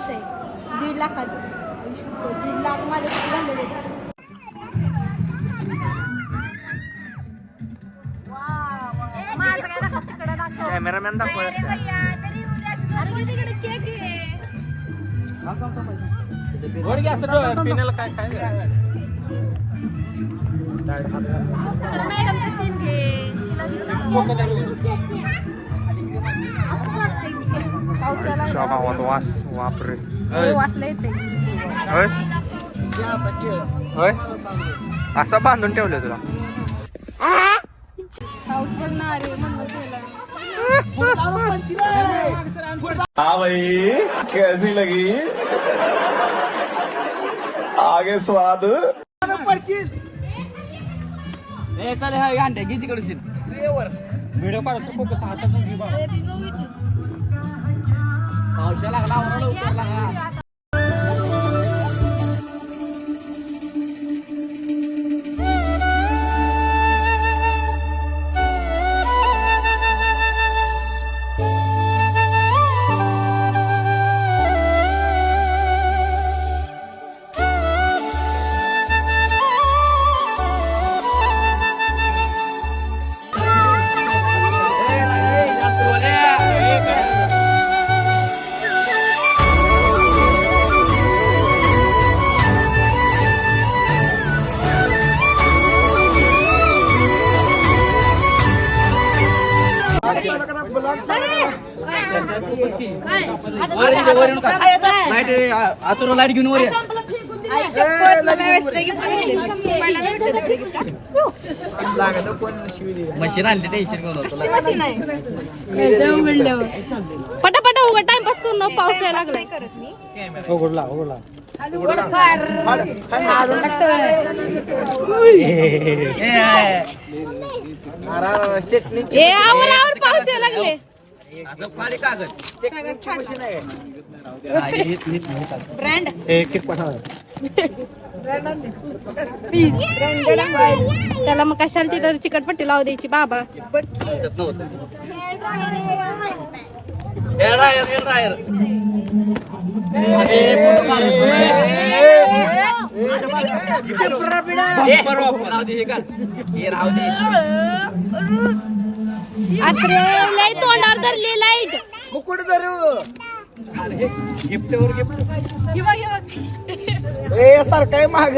डायमंडचं आहे. दीड लाखाचं. दीड लाख झालेले. माझं काय दाखव, तिकडं दाखव. कॅमेरामॅन दाखवा अरे पावसाला गावात वास वापरे. हे येते होय? असा बांधून ठेवलं तुला. पाऊस हाँ भाई कैसी लगी. आगे स्वाद. व्हिडिओ काढतो फोकस हाताचा जीवा हे बिंगो इथे. पावसा लागला आम्हाला लवकर भेटले तिकडे gift, हा? मशीन आणली टेन्शन घेऊन. पटापटा उघड टाइमपास करू नको पाऊस यायला लागलाय. करत मी उघडला उघडला ए आवर आवर पाऊस यायला लागले. हा, हे- हे- हे- हे. ब्रँड त्याला मग कशाला तिथं चिकटपट्टी लावू द्यायची बाबा हे हे. हे. हे, राहू दे, हे. हे. आत्रे लय तोंडावर धरली लाइट मग कुठे धरू? अरे, हे गिफ्ट ए सारखं आहे माग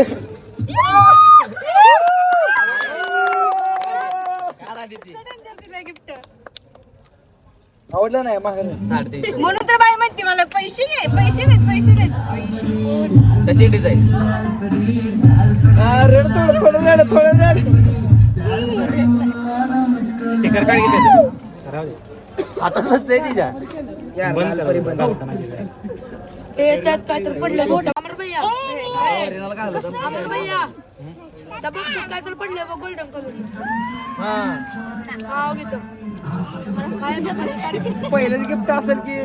गिफ्ट आवडलं नाही माग म्हणून तर बाई म्हणते मला पैसे घे पैसे घे पैसे पैसे तशी डिझाईन थोडं थोडं थोडं स्टिकर काढ घेते आताच नसतंय तिच्या बंद काय तर पडलं गोट अमर भैया अमर भैया काय तर पडलं बघ गोल्डन कलर पहिलंच गिफ्ट असेल की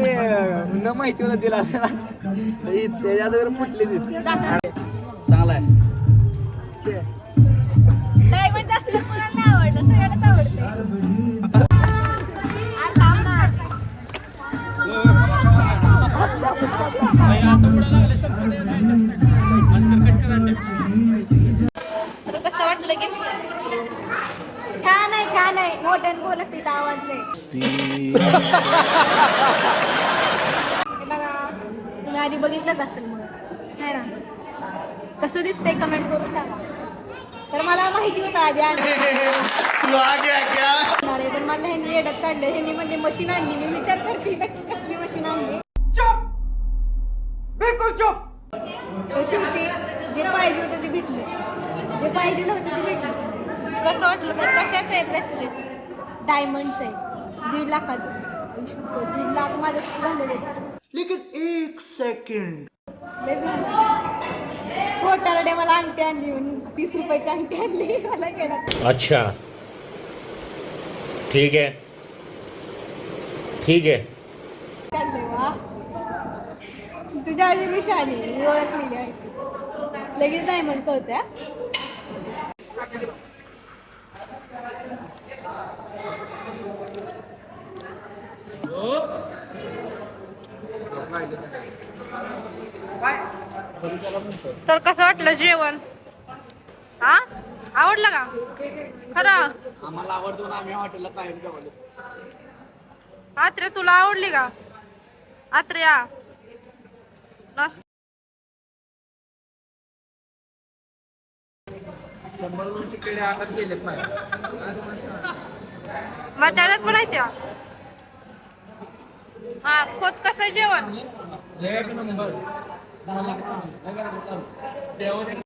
न माहिती होतं दिला असेल त्याच्यात वगैरे फुटले चांगलाय डायमंड असलं कोणाला सगळ्यालाच आवडतं. की छान आहे छान आहे. मोठ्याने बोलत तिथं आवाज लय. हे बघा तुम्ही आधी बघितलंच असेल मग नाही ना? कसं दिसतंय कमेंट करून सांगा. तर मला माहिती होतं आधी आहे, पण मला ह्यांनी येडत काढलं. ह्यांनी म्हणजे मशीन आणली. मी विचार करते नक्की कसली मशीन आणली? शेवटी जे पाहिजे होतं ते भेटले. जे पाहिजे नव्हतं ते भेटलं. कसं वाटलं? तर कशाचं आहे ब्रेसलेट डायमंडचं आहे. दीड लाखाचं. दीड लाख माझ्यासाठी झालेले आहेत. खोटारडे मला अंगठी आणली म्हणून. तीस रुपयाची अंगठी आणली. मला घेणार अच्छा. ठीक है ठीक है काढले वा तुझ्या आधी मी शाली मी ओळखलेली आहे. लगेच डायमंड कळत्या तर कसं वाटलं जेवण? हा? आवडलं का? खरं? आम्हाला आवडतो ना आम्ही हॉटेलला कायम जेवलो आत्रे तुला आवडली का? आत्र्या नस शंभर दोनशे केळे आकात गेलेत माझ्या मग त्याच्यात पण आहे त्या? हा खोत कसं आहे जेवण? एक नंबर. దేవుని